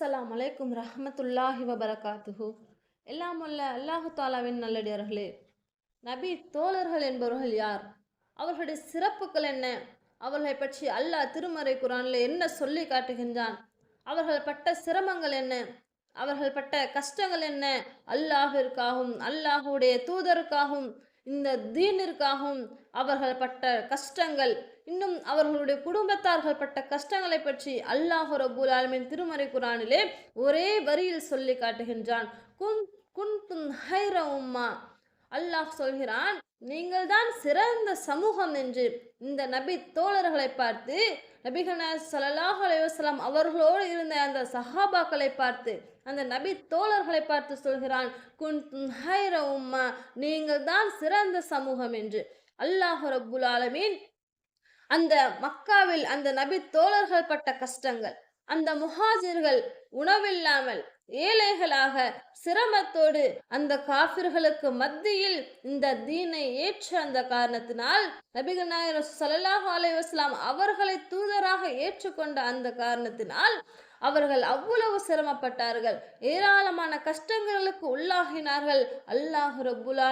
அஸ்லாம் அலைக்கும் ரஹமத்துல்லாஹி வபரகாத்துஹு. எல்லாம் உள்ள அல்லாஹு தாலாவின் நல்லடியார்களே நபி தோழர்கள் என்பவர்கள் யார்? அவர்களுடைய சிறப்புகள் என்ன? அவர்களை பற்றி அல்லாஹ் திருமறை குரானில் என்ன சொல்லி காட்டுகின்றான்? அவர்கள் பட்ட சிரமங்கள் என்ன? அவர்கள் பட்ட கஷ்டங்கள் என்ன? அல்லாஹிற்காகவும் அல்லாஹுடைய தூதருக்காகவும் இந்த தீனிற்காகவும் அவர்கள் பட்ட கஷ்டங்கள் இன்னும் அவர்களுடைய குடும்பத்தார்கள் பட்ட கஷ்டங்களை பற்றி அல்லாஹ் ரபுல் ஆலமின் திருமறை குரானிலே ஒரே வரியில் சொல்லி காட்டுகின்றான். குன் குன்தும் ஹைர உம்மா. அல்லாஹ் சொல்கிறான் நீங்கள் தான் சிறந்த சமூகம் என்று. இந்த நபி தோழர்களை பார்த்து நபிகள் சல்லாஹ் அலைவாஸ்லாம் அவர்களோடு இருந்த அந்த சஹாபாக்களை பார்த்து அந்த நபி தோழர்களை பார்த்து சொல்கிறான் குன் ஹைர உம்மா. நீங்கள் தான் சிறந்த சமூகம் என்று. அல்லாஹ் ரபுல் ஆலமீன் அந்த மக்காவில் அந்த நபி தோழர்கள் பட்ட கஷ்டங்கள் அந்த முஹாஜிர்கள் உணவில்லாமல் ஏழைகளாக சிரமத்தோடு அந்த காபிர்களுக்கு மத்தியில் இந்த தீனை ஏற்ற அந்த காரணத்தினால் நபிகள் நாயர் சல்லாஹ் அலைவாஸ்லாம் அவர்களை தூதராக ஏற்றுக்கொண்ட அந்த காரணத்தினால் அவர்கள் அவ்வளவு சிரமப்பட்டார்கள். ஏராளமான கஷ்டங்களுக்கு உள்ளாகினார்கள். அல்லாஹ் ரபுல்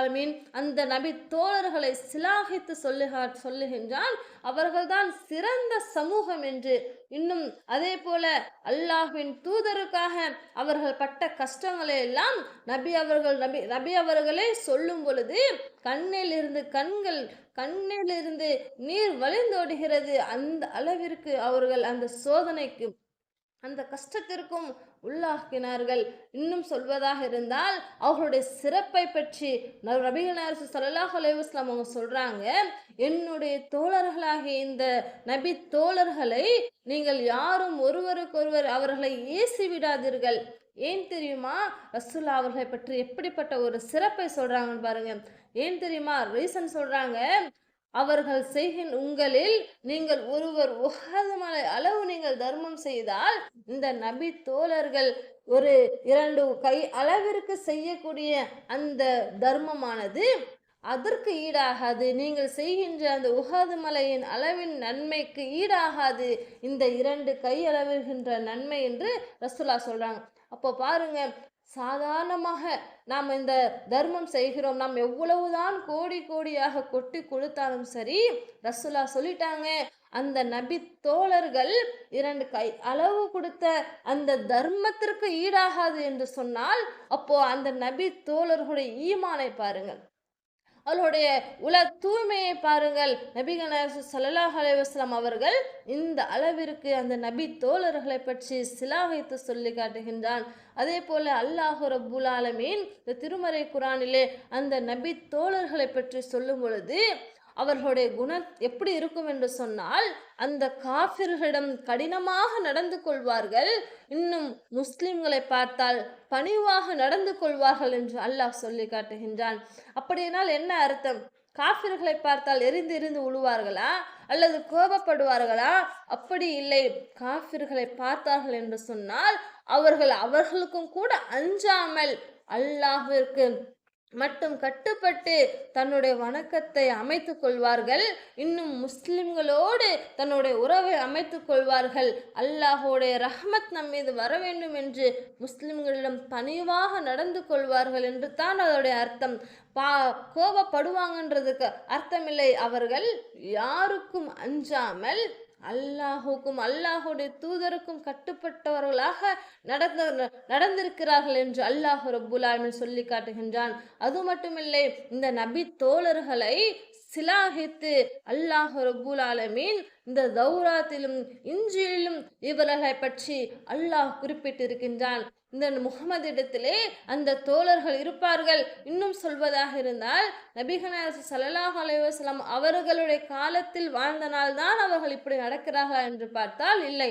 அந்த நபி தோழர்களை சிலாகித்து சொல்லுகா சொல்லுகின்றான் அவர்கள்தான் சிறந்த சமூகம் என்று. இன்னும் அதே போல அல்லாஹ்வின் தூதருக்காக அவர்கள் பட்ட கஷ்டங்களை எல்லாம் நபி அவர்கள் நபி நபி அவர்களே சொல்லும் பொழுது கண்ணில் இருந்து கண்கள் கண்ணிலிருந்து நீர் வழிந்தோடுகிறது. அந்த அளவிற்கு அவர்கள் அந்த சோதனைக்கு அந்த கஷ்டத்திற்கும் உள்ளாக்கினார்கள். இன்னும் சொல்வதாக இருந்தால் அவர்களுடைய சிறப்பை பற்றி ரபிகனார் சல்லாஹ் அலைவாஸ்லாம் அவங்க சொல்றாங்க என்னுடைய தோழர்களாகிய இந்த நபி தோழர்களை நீங்கள் யாரும் ஒருவருக்கொருவர் அவர்களை ஏசி விடாதீர்கள். ஏன் தெரியுமா? ரசுல்லா அவர்களை பற்றி எப்படிப்பட்ட ஒரு சிறப்பை சொல்றாங்கன்னு பாருங்க. ஏன் தெரியுமா? ரீசன் சொல்றாங்க அவர்கள் செய்கின் உங்களில் நீங்கள் ஒருவர் உகதமலை அளவு நீங்கள் தர்மம் செய்தால் இந்த நபி தோழர்கள் ஒரு இரண்டு கை அளவிற்கு செய்யக்கூடிய அந்த தர்மமானது அதற்கு ஈடாகாது. நீங்கள் செய்கின்ற அந்த உகாது மலையின் அளவின் நன்மைக்கு ஈடாகாது. இந்த இரண்டு கை அளவிருக்கின்ற நன்மை என்று ரசுல்லா சொல்றாங்க. அப்போ பாருங்க சாதாரணமாக நாம் இந்த தர்மம் செய்கிறோம். நாம் எவ்வளவுதான் கோடி கோடியாக கொட்டி கொடுத்தாலும் சரி ரசுல்லா சொல்லிட்டாங்க அந்த நபி தோழர்கள் இரண்டு கை அளவு கொடுத்த அந்த தர்மத்திற்கு ஈடாகாது என்று சொன்னால் அப்போ அந்த நபி தோழர்களுடைய ஈமானை பாருங்கள். அவர்களுடைய உல தூய்மையை பாருங்கள். நபிகள் சல்லாஹ் அலைவாஸ்லாம் அவர்கள் இந்த அளவிற்கு அந்த நபி தோழர்களை பற்றி சிலாவைத்து சொல்லி காட்டுகின்றான். அதே போல அல்லாஹு ரபுல் ஆலமீன் இந்த திருமறை குரானிலே அந்த நபி தோழர்களை பற்றி சொல்லும் பொழுது அவர்களுடைய குணம் எப்படி இருக்கும் என்று சொன்னால் அந்த காபிர்களிடம் கடினமாக நடந்து கொள்வார்கள். இன்னும் முஸ்லிம்களை பார்த்தால் பணிவாக நடந்து கொள்வார்கள் என்று அல்லாஹ் சொல்லி காட்டுகின்றான். அப்படியானால் என்ன அர்த்தம்? காபிர்களை பார்த்தால் எரிந்து எரிந்து உழுவார்களா? அல்லது கோபப்படுவார்களா? அப்படி இல்லை. காபிர்களை பார்த்தார்கள் என்று சொன்னால் அவர்கள் அவர்களுக்கும் கூட அஞ்சாமல் அல்லாஹிற்கு மட்டும் கட்டுப்பட்டு தன்னுடைய வணக்கத்தை அமைத்து கொள்வார்கள். இன்னும் முஸ்லிம்களோடு தன்னுடைய உறவை அமைத்து கொள்வார்கள். அல்லாஹோடைய ரஹ்மத் நம் மீது வர வேண்டும் என்று முஸ்லிம்களிடம் பணிவாக நடந்து கொள்வார்கள் என்று தான் அதோடைய அர்த்தம். பா கோபப்படுவாங்கன்றதுக்கு அர்த்தமில்லை. அவர்கள் யாருக்கும் அஞ்சாமல் அல்லாஹுக்கும் அல்லாஹுடைய தூதருக்கும் கட்டுப்பட்டவர்களாக நடந்த நடந்திருக்கிறார்கள் என்று அல்லாஹு ரபுல்லாமின் சொல்லி காட்டுகின்றான். அது மட்டுமில்லை இந்த நபி தோழர்களை சிலாகித்து அல்லாஹ் ரபுல் ஆலமீன் இந்த தௌராத்திலும் இஞ்சியிலும் இவர்களை பற்றி அல்லாஹ் குறிப்பிட்டிருக்கின்றான். இந்த முகமது இடத்திலே அந்த தோழர்கள் இருப்பார்கள். இன்னும் சொல்வதாக இருந்தால் நபிகனார் சல்லாஹ் அலைவாஸ்லாம் அவர்களுடைய காலத்தில் வாழ்ந்த நாள்தான் அவர்கள் இப்படி நடக்கிறார்கள் என்று பார்த்தால் இல்லை.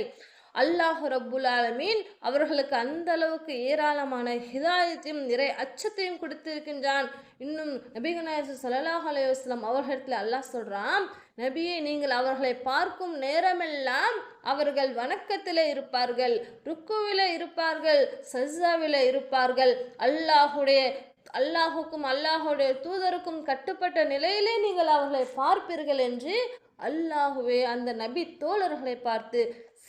அல்லாஹ் ரப்புல் ஆலமீன் அவர்களுக்கு அந்த அளவுக்கு ஏராளமான ஹிதாயத்தையும் நிறை அச்சத்தையும் கொடுத்திருக்கின்றான். இன்னும் நபிகநாயசு சல்லாஹ் அலைவாஸ்லாம் அவர்களிடத்தில் அல்லாஹ் சொல்கிறான் நபியை நீங்கள் அவர்களை பார்க்கும் நேரமெல்லாம் அவர்கள் வணக்கத்தில் இருப்பார்கள் ருக்குவில இருப்பார்கள் சஜாவில் இருப்பார்கள். அல்லாஹுடைய அல்லாஹுக்கும் அல்லாஹுடைய தூதருக்கும் கட்டுப்பட்ட நிலையிலே நீங்கள் அவர்களை பார்ப்பீர்கள் என்று அல்லாஹுவே அந்த நபி தோழர்களை பார்த்து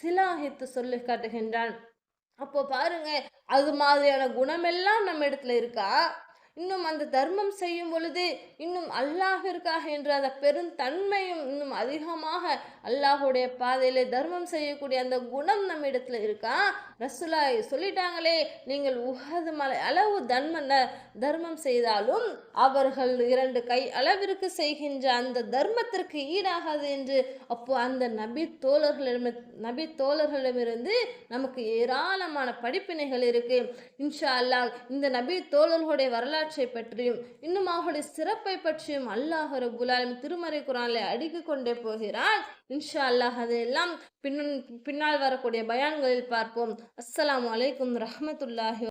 சிலாகித்து சொல்லி காட்டுகின்றான். அப்போ பாருங்க அது மாதிரியான குணமெல்லாம் நம்ம இடத்துல இருக்கா? இன்னும் அந்த தர்மம் செய்யும் பொழுது இன்னும் அல்லாஹிற்காக என்ற அந்த பெருந்தன்மையும் இன்னும் அதிகமாக அல்லாஹுடைய பாதையிலே தர்மம் செய்யக்கூடிய அந்த குணம் நம்ம இடத்துல இருக்கா? ரசுலா சொல்லிட்டாங்களே நீங்கள் உகது மலை அளவு தர்ம தர்மம் செய்தாலும் அவர்கள் இரண்டு கை அளவிற்கு செய்கின்ற அந்த தர்மத்திற்கு ஈடாகாது என்று அப்போ அந்த நபி தோழர்களிடம் நபி தோழர்களிடமிருந்து நமக்கு ஏராளமான படிப்பினைகள் இருக்கு. இன்ஷா அல்லாஹ் இந்த நபி தோழர்களுடைய வரலாற்று பற்றியும் இன்னும் அவர்களுடைய சிறப்பை பற்றியும் அல்லாஹ் ரபுலாலும் திருமறை குரானில் அடுக்கிக் கொண்டே போகிறான். இன்ஷா அல்லாஹ் அதையெல்லாம் பின்ன பின்னால் வரக்கூடிய பயான்களில் பார்ப்போம். அஸ்ஸலாமு அலைக்கும் ரஹமத்துல்லாஹி